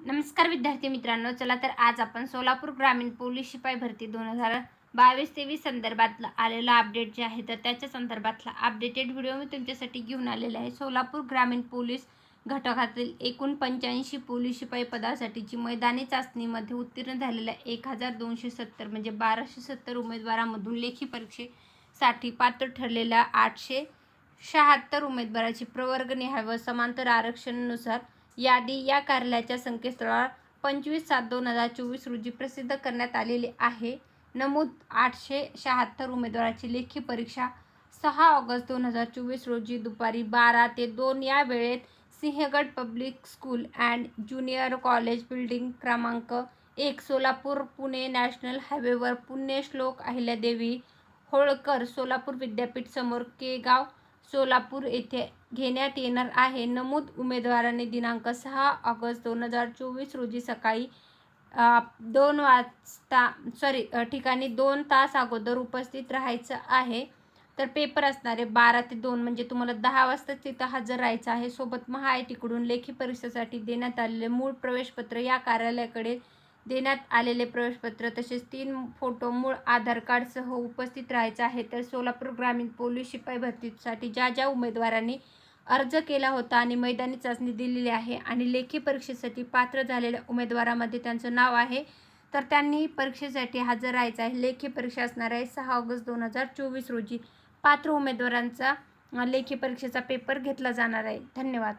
नमस्कार विद्यार्थी मित्रांनो चला तर आज आपण सोलापूर ग्रामीण पोलीस शिपाई भरती दोन हजार बावीस तेवीस संदर्भातलं आलेलं अपडेट जे आहे तर त्याच्या संदर्भातला अपडेटेड व्हिडिओ मी तुमच्यासाठी घेऊन आलेला आहे. सोलापूर ग्रामीण पोलीस घटकातील एकूण पंच्याऐंशी पोलीस शिपाई पदासाठीची मैदानी चाचणीमध्ये उत्तीर्ण झालेल्या एक हजार दोनशे सत्तर म्हणजे बाराशे सत्तर उमेदवारामधून लेखी परीक्षेसाठी पात्र ठरलेल्या आठशे शहात्तर उमेदवाराची प्रवर्गनिहाय व समांतर आरक्षणानुसार यादी या कार्यालयाच्या संकेतस्थळावर पंचवीस सात दोन हजार चोवीस रोजी प्रसिद्ध करण्यात आलेली आहे. नमूद आठशे शहात्तर उमेदवाराची लेखी परीक्षा सहा ऑगस्ट दोन हजार चोवीस रोजी दुपारी बारा ते दोन या वेळेत Sinhagad public school and junior college building क्रमांक एक सोलापूर पुणे नॅशनल हायवेवर पुण्यश्लोक अहिल्यादेवी होळकर सोलापूर विद्यापीठ समोर केगाव सोलापूर येथे घेण्यात येणार आहे. नमूद उमेदवारांनी दिनांक सहा ऑगस्ट दोन हजार चोवीस रोजी सकाळी दोन वाजता सॉरी ठिकाणी दोन तास अगोदर उपस्थित राहायचं आहे. तर पेपर असणारे बारा ते दोन म्हणजे तुम्हाला दहा वाजता तिथं हजर राहायचं आहे. सोबत महाआयटीकडून लेखी परीक्षेसाठी देण्यात आलेले मूळ प्रवेशपत्र या कार्यालयाकडे देण्यात आलेले प्रवेशपत्र तसेच तीन फोटो मूळ आधार कार्डसह उपस्थित राहायचं आहे तर सोलापूर ग्रामीण पोलीस शिपाई भरतीसाठी ज्या ज्या उमेदवारांनी अर्ज केला होता आणि मैदानी चाचणी दिलेली आहे आणि लेखी परीक्षेसाठी पात्र झालेल्या उमेदवारामध्ये त्यांचं नाव आहे तर त्यांनी परीक्षेसाठी हजर राहायचं आहे. लेखी परीक्षा असणार आहे. सहा ऑगस्ट दोन हजार चोवीस रोजी पात्र उमेदवारांचा लेखी परीक्षेचा पेपर घेतला जाणार आहे. धन्यवाद.